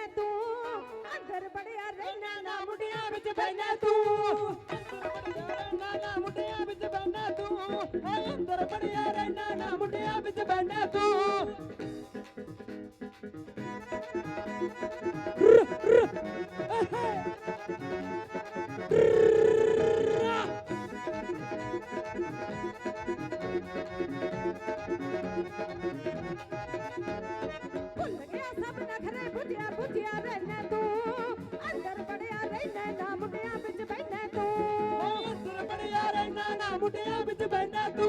ਬੈਨਾ ਤੂੰ? ਅੰਦਰ ਬੜਿਆ ਰਹਿਣਾ ਨਾ ਮੁੰਡਿਆਂ ਵਿੱਚ ਬੈਨਾ ਤੂੰ। ਨਾ ਨਾ ਮੁੰਡਿਆਂ ਵਿੱਚ ਬੈਨਾ ਤੂੰ। ਅੰਦਰ ਬੜਿਆ ਰਹਿਣਾ ਨਾ ਮੁੰਡਿਆਂ ਵਿੱਚ ਬੈਨਾ ਤੂੰ। ਮੁੰਡਿਆਂ ਵਿੱਚ ਬੈਨਾ ਤੂੰ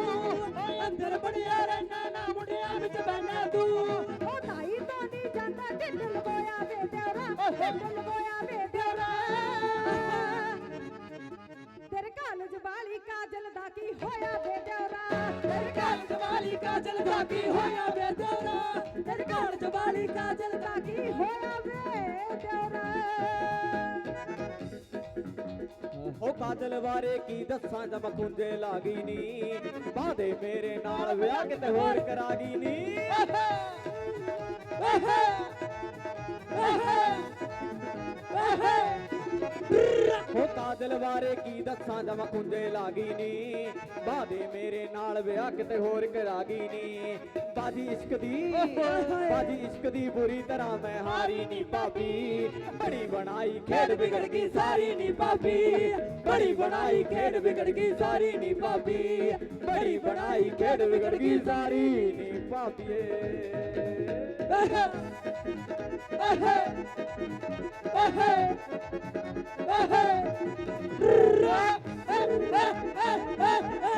ਅੰਦਰ ਬੜਿਆ ਰਹਿਣਾ ਨਾ ਮੁੰਡਿਆਂ ਵਿੱਚ ਬੈਨਾ ਤੂੰ। ਉਹ ਨਾਈ ਤੋਂ ਨਹੀਂ ਜਾਂਦਾ ਢਿੱਡ ਲਗੋਇਆ ਵੇ ਦਿਉਰਾ ਢਿੱਡ ਲਗੋਇਆ ਵੇ ਦਿਉਰਾ ਤੇਰੇ ਕਾਲਜ ਵਾਲੀ ਕਾਜਲ ਦਾ ਕੀ ਹੋਇਆ ਵੇ ਦਿਉਰਾ ਤੇਰੇ ਕਾਲ ਜਵਾਲੀ ਕਾਜਲ ਦਾ ਕੀ ਹੋਇਆ ਵੇ ਤੇਰਾ ਤੇਰੇ ਕਾਲਜ ਵਾਲੀ ਕਾਜਲ ਦਾ ਕੀ ਹੋਇਆ ਵੇ ਦਿਉਰਾ ਉਹ ਕਾਜਲ ਬਾਰੇ ਕੀ ਦੱਸਾਂ ਜਮ ਕੁੰਜੇ ਲਾਗੀ ਨੀ। ਬਾਦੇ ਮੇਰੇ ਨਾਲ ਵਿਆਹ ਕਿਤੇ ਹੋਰ ਕਰਾ ਗਈ ਨੀ ਉਹ ਕਾਜਲ ਬਾਰੇ ਕੀ ਦੱਸਾਂ ਜਮ ਕੁੰਜੇ ਲਾਗੀ ਨੀ। ਬਾਦੇ ਮੇਰੇ ਨਾਲ ਵਿਆਹ ਕਿਤੇ ਹੋਰ ਕਰਾ ਨੀ। ਬਾਜੀ ਇਸ਼ਕ ਦੀ, ਬਾਜੀ ਇਸ਼ਕ ਦੀ ਬੁਰੀ ਤਰ੍ਹਾਂ ਮੈਂ ਹਾਰੀ ਨੀ ਭਾਬੀ। ਬੜੀ ਬਣਾਈ, ਖੇਡ ਵਿਗੜ ਗਈ, ਸਾਰੀ ਨੀ ਭਾਬੀ। ਬੜੀ ਬਣਾਈ, ਖੇਡ ਵਿਗੜ ਗਈ, ਸਾਰੀ ਨੀ ਭਾਬੀ। ਬੜੀ ਬਣਾਈ, ਖੇਡ ਵਿਗੜ ਗਈ, ਸਾਰੀ ਨੀ ਭਾਬੀਏ ਭੁੱਲ ¡Ra! ¡Ra! ¡Ra! ¡Ra! ¡Ra! ¡Ra! ¡Ra!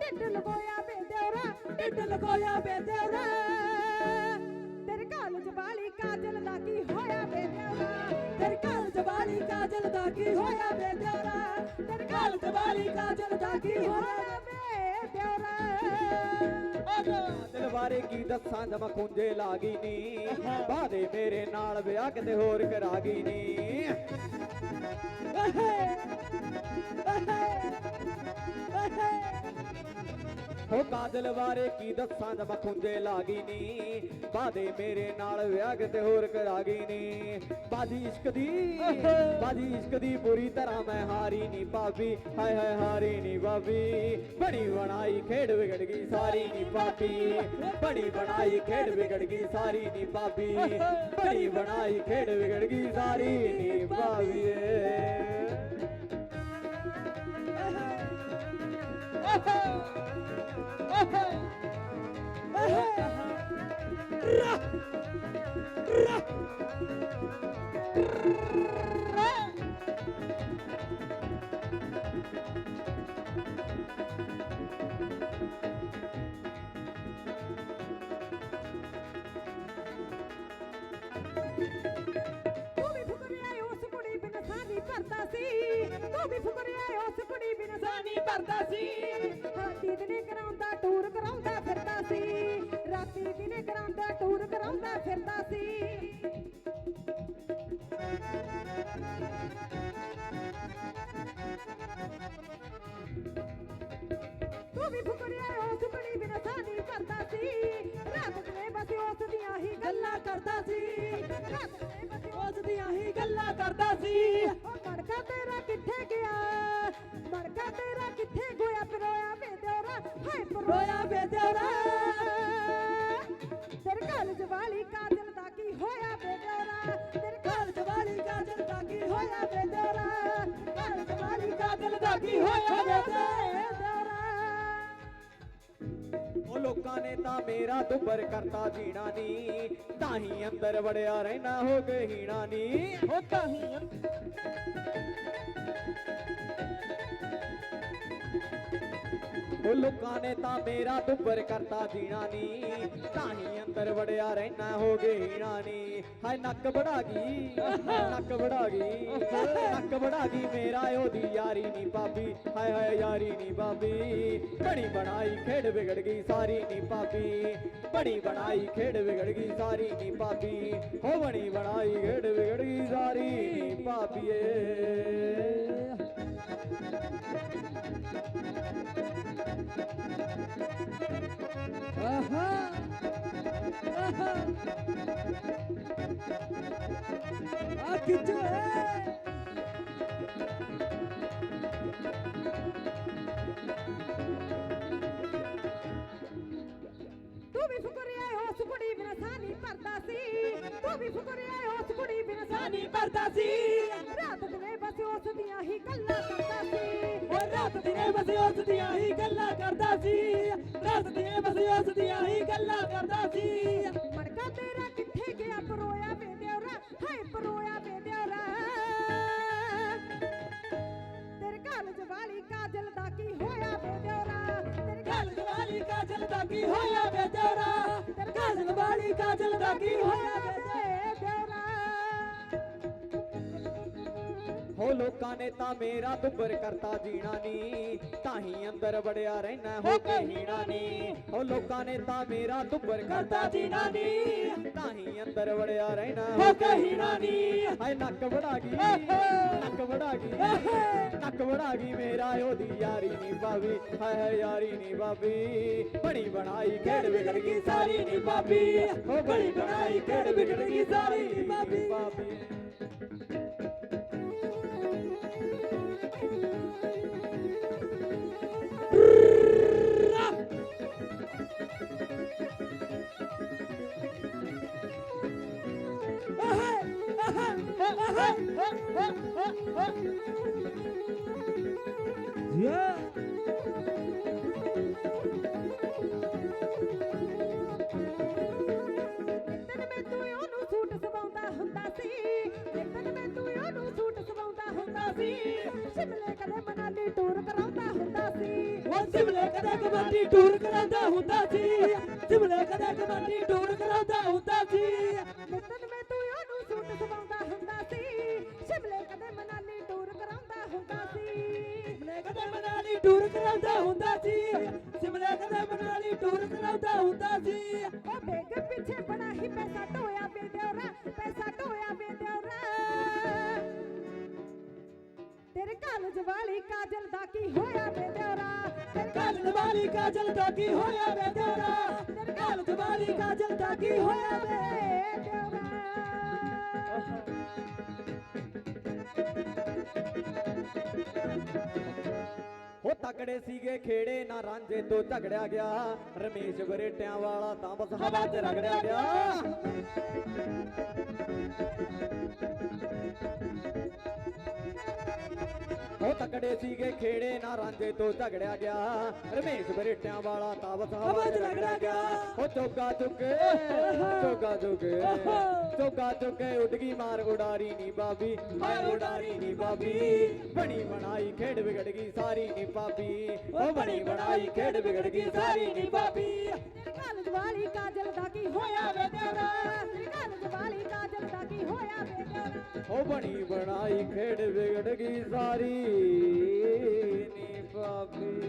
ਢਿੱਡ ਲਗੋਇਆ ਵੇ ਦਿਉਰਾ ਢਿੱਡ ਲਗੋਇਆ ਵੇ ਤੇਰਾ। ਤੇਰੇ ਕਾਲਜ ਵਾਲੀ ਕਾਜਲ ਦਾ ਕੀ ਹੋਇਆ ਵੇ ਦਿਉਰਾ ਤੇਰੇ ਕਾਲ ਜਵਾਲੀ ਕਾਜਲ ਦਾ ਕੀ ਹੋਇਆ ਵੇ ਤੇਰਾ? ਤੇਰੇ ਕਾਲ ਜਵਾਲੀ ਕਾਜਲ ਦਾ ਕੀ ਹੋਇਆ ਵੇ ਦਿਉਰਾ ਬਾਰੇ ਕੀ ਦੱਸਾਂ, ਜਮ ਖੁੰਝੇ ਲਾਗੀ ਨੀ। ਬਾਦੇ ਮੇਰੇ ਨਾਲ ਵਿਆਹ ਕਿਤੇ ਹੋਰ ਕਰਾ ਗਈ ਨੀ ਹੋ ਕਾਜਲ ਬਾਰੇ ਕੀ ਦੱਸਾਂ ਜਮ ਖੁੰਝੇ ਲਾਗੀ ਨੀ। ਬਾਦੇ ਮੇਰੇ ਨਾਲ ਵਿਆਹ ਕਿਤੇ ਹੋਰ ਕਰਾ ਨੀ। ਬਾਜੀ ਇਸ਼ਕ ਦੀ, ਬਾਜੀ ਇਸ਼ਕ ਦੀ ਬੁਰੀ ਤਰ੍ਹਾਂ ਮੈਂ ਹਾਰੀ ਨੀ ਭਾਬੀ। ਹਾਏ ਹਾਏ ਹਾਰੀ ਨੀ ਭਾਬੀ। ਬੜੀ ਬਣਾਈ ਖੇਡ ਵਿਗੜ ਗਈ ਸਾਰੀ ਨੀ ਭਾਬੀ। ਬੜੀ ਬਣਾਈ ਖੇਡ ਵਿਗੜ ਗਈ ਸਾਰੀ ਨੀ ਭਾਬੀ। ਬੜੀ ਬਣਾਈ ਖੇਡ ਵਿਗੜ ਗਈ ਸਾਰੀ ਨੀ ਭਾਬੀ ਸਾਨੀ ਸੀ। ਰਾਤੀ ਦਿਨੇ ਕਰਾਉਂਦਾ, ਟੂਰ ਕਰਾਉਂਦਾ ਫਿਰਦਾ ਸੀ। ਰਾਤੀ ਦਿਨੇ ਕਰਾਉਂਦਾ, ਟੂਰ ਕਰਾਉਂਦਾ ਫਿਰਦਾ ਸੀ। ਤੂੰ ਵੀ ਫੁਕਰਿਆ ਉਸ ਕੁੜੀ ਬਿਨ ਸਾਨੀ ਭਰਦਾ ਸੀ। ਰਾਤ ਦਿਨੇ ਬਸ ਉਸ ਦੀਆਂ ਹੀ ਗੱਲਾਂ ਕਰਦਾ ਸੀ। ਰਾਤ ਦਿਨੇ ਬਸ ਉਸ ਦੀਆਂ ਹੀ ਗੱਲਾਂ ਕਰਦਾ ਸੀ। ਉਹ ਮੜਕਾ ਤੇਰਾ ਕਿੱਥੇ ਗਿਆ? ਮੜਕਾ ਤੇਰਾ ਹਾਏ ਪਰੋਇਆ ਵੇ ਦਿਉਰਾ ਤੇਰੇ ਕਾਲਜ ਵਾਲੀ ਕਾਜਲ ਦਾ ਕੀ ਹੋਇਆ ਵੇ ਦਿਉਰਾ ਤੇਰੇ ਕਾਲਜ ਵਾਲੀ ਕਾਜਲ ਦਾ ਕੀ ਹੋਇਆ ਵੇ ਦਿਉਰਾ ਕਾਲਜ ਵਾਲੀ ਕਾਜਲ ਦਾ ਕੀ ਹੋਇਆ ਵੇ ਦਿਉਰਾ ਉਹ ਲੋਕਾਂ ਨੇ ਤਾਂ ਮੇਰਾ ਦੁੱਬਰ ਕਰਤਾ ਜੀਣਾ ਨੀ। ਤਾਂ ਹੀ ਅੰਦਰ ਵੜਿਆ ਰਹਿਣਾ ਹੋ ਗਏ ਹੀਣਾ ਨੀ ਹੋ ਉਹ ਲੋਕਾਂ ਨੇ ਤਾਂ ਮੇਰਾ ਦੁੱਬਰ ਕਰਤਾ ਜੀਣਾ ਨੀ। ਤਾਂ ਹੀ ਅੰਦਰ ਵੜਿਆ ਰਹਿਣਾ ਹੋ ਗਈ ਹੀਣਾ ਨੀ। ਹਾਏ, ਨੱਕ ਵੜਾ ਗਈ, ਨੱਕ ਵੜਾ ਗਈ, ਨੱਕ ਵੜਾ ਗਈ ਮੇਰਾ, ਉਹਦੀ ਯਾਰੀ ਨੀ ਭਾਬੀ। ਹਾਏ ਹਾਏ, ਯਾਰੀ ਨੀ ਭਾਬੀ। ਬਣੀ ਬਣਾਈ, ਖੇਡ ਵਿਗੜ ਗਈ, ਸਾਰੀ ਨੀ ਭਾਬੀ। ਬਣੀ ਬਣਾਈ, ਖੇਡ ਵਿਗੜ ਗਈ, ਸਾਰੀ ਨੀ ਭਾਬੀ। ਹੋ ਬਣੀ ਬਣਾਈ, ਖੇਡ ਵਿਗੜ ਗਈ, ਸਾਰੀ ਨੀ ਭਾਬੀਏ। ਆਹਾ ਆਹਾ ਆ ਕਿੱਥੇ ਬਸ ਉਸ ਦੀਆਂ ਹੀ ਗੱਲਾਂ ਕਰਦਾ ਸੀ। ਦਿਨੇ ਬਸ ਉਸ ਦੀਆਂ ਹੀ ਗੱਲਾਂ ਕਰਦਾ ਸੀ। ਮੜਕਾ ਤੇਰਾ ਕਿੱਥੇ ਗਿਆ? ਪਰੋਇਆ ਵੇ ਦਿਉਰਾ ਹਾਏ ਪਰੋਇਆ ਵੇ ਦਿਉਰਾ ਤੇਰੇ ਕਾਲਜ ਵਾਲੀ ਕਾਜਲ ਦਾ ਕੀ ਹੋਇਆ ਵੇ ਦਿਉਰਾ ਤੇਰੇ ਗੱਲ ਵਾਲੀ ਕਾਜਲ ਦਾ ਕੀ ਹੋਇਆ ਵੇ ਤੇਰਾ ਗੱਲ ਵਾਲੀ ਕਾਜਲ ਦਾ ਕੀ ਹੋਇਆ ਵੇ ਲੋਕਾਂ ਨੇ ਤਾਂ ਮੇਰਾ ਦੁੱਬਰ ਕਰਤਾ ਜੀਣਾ ਨੀ ਤਾਂ ਹੀ ਅੰਦਰ ਵੜਿਆ ਰਹਿਣਾ ਹੋ ਕੇ ਹੀਣਾ ਨੀ। ਹੋ ਲੋਕਾਂ ਨੇ ਤਾਂ ਮੇਰਾ ਦੁੱਬਰ ਕਰਤਾ ਜੀਣਾ ਨੀ ਤਾਂ ਹੀ ਅੰਦਰ ਵੜਿਆ ਰਹਿਣਾ ਹੋ ਕੇ ਹੀਣਾ ਨੀ। ਹਾਏ ਨੱਕ ਵੜਾ ਗਈ। ਨੱਕ ਵੜਾ ਗਈ। ਨੱਕ ਵੜਾ ਗਈ ਮੇਰਾ ਉਹਦੀ ਯਾਰੀ ਨੀ ਬਾਬੀ ਹਾਏ ਯਾਰੀ ਨੀ ਬਾਬੀ ਬਣੀ ਬਣਾਈ ਖੇਡ ਵਿਗੜ ਗਈ ਸਾਰੀ ਨੀ ਬਾਬੀ ਹੋ ਬਣੀ ਬਣਾਈ ਖੇਡ ਵਿਗੜ ਗਈ ਸਾਰੀ ਨੀ ਬਾਬੀ ਸ਼ਿਮਲੇ ਕਦੇ ਮਨਾਲੀ ਟੂਰ ਕਰਾਉਂਦਾ ਹੁੰਦਾ ਸੀ ਉਹ ਸਿਮਲੇ ਕਦੇ ਕਬੱਡੀ ਟੂਰ ਕਰਾਉਂਦਾ ਹੁੰਦਾ ਸੀ। ਸਿਮਲੇ ਕਦੇ ਕਬੱਡੀ ਟੂਰ ਕਰਾਉਂਦਾ ਹੁੰਦਾ ਸੀ। ਕਰਾਉਂਦਾ ਹੁੰਦਾ ਸੀ। ਸਿਮਲੇ ਕਦੇ ਮਨਾਲੀ ਟੂਰ ਕਰਾਉਂਦਾ ਹੁੰਦਾ ਸੀ। ਉਹ ਬੇਗ ਪਿੱਛੇ ਬੜਾ ਹੀ ਪੈਸਾ ਢੋਇਆ ਵੇ ਦਿਉਰਾ ਪੈਸਾ ਢੋਇਆ ਵੇ ਦਿਉਰਾ ਤੇਰੇ ਕਾਲਜ ਵਾਲੀ ਕਾਜਲ ਦਾ ਕੀ ਹੋਇਆ ਵੇ ਦਿਉਰਾ ਤੇਰੇ ਕਾਜਲ ਵਾਲੀ ਕਾਜਲ ਦਾ ਕੀ ਹੋਇਆ ਵੇ ਤੇਰਾ ਤੇਰੇ ਕਾਜਲ ਵਾਲੀ ਕਾਜਲ ਦਾ ਕੀ ਹੋਇਆ ਵੇ ਦਿਉਰਾ ਤਕੜੇ ਸੀਗੇ, ਖੇੜੇ ਨਾ ਰਾਂਝੇ ਤੋਂ ਝਗੜਿਆ ਗਿਆ। ਰਮੇਸ਼ ਬਰੇਟਿਆਂ ਵਾਲਾ ਤਾਂ ਬਸ ਹਵਾ 'ਚ ਰਗੜਿਆ ਗਿਆ। ਤਕੜੇ ਸੀਗੇ ਖੇੜੇ ਨਾ ਰਾਂਝੇ ਤੋਂ ਝਗੜਿਆ ਗਿਆ। ਰਮੇਸ਼ ਬਰੇਟਿਆਂ ਵਾਲਾ ਤਾਂ ਬਸ ਹਵਾ ਰਗੜਿਆ ਗਿਆ। ਉਹ ਚੋਗਾ ਚੁੱਕੇ ਚੋਗਾ ਚੁੱਕੇ ਚੋਗਾ ਚੁੱਕੇ ਉੱਡ ਗਈ ਮਾਰ ਉਡਾਰੀ ਨੀ ਬਾਬੀ ਹਾਏ ਉਡਾਰੀ ਨੀ ਬਾਬੀ ਬਣੀ ਬਣਾਈ ਖੇਡ ਵਿਗੜ ਗਈ ਸਾਰੀ ਨੀ ਬਾਬੀ ਉਹ ਬਣੀ ਬਣਾਈ ਖੇਡ ਵਿਗੜ ਗਈ ਸਾਰੀ ਨੀ ਬਾਬੀ ਕਾਲਜ ਵਾਲੀ ਕਾਜਲ ਦਾ ਕੀ ਹੋਇਆ ਵੇ ਦਿਉਰਾ ਉਹ ਬਣੀ ਬਣਾਈ ਖੇੜ ਵਿਗੜ ਗਈ ਸਾਰੀ ਨੀ ਪਾਪੀ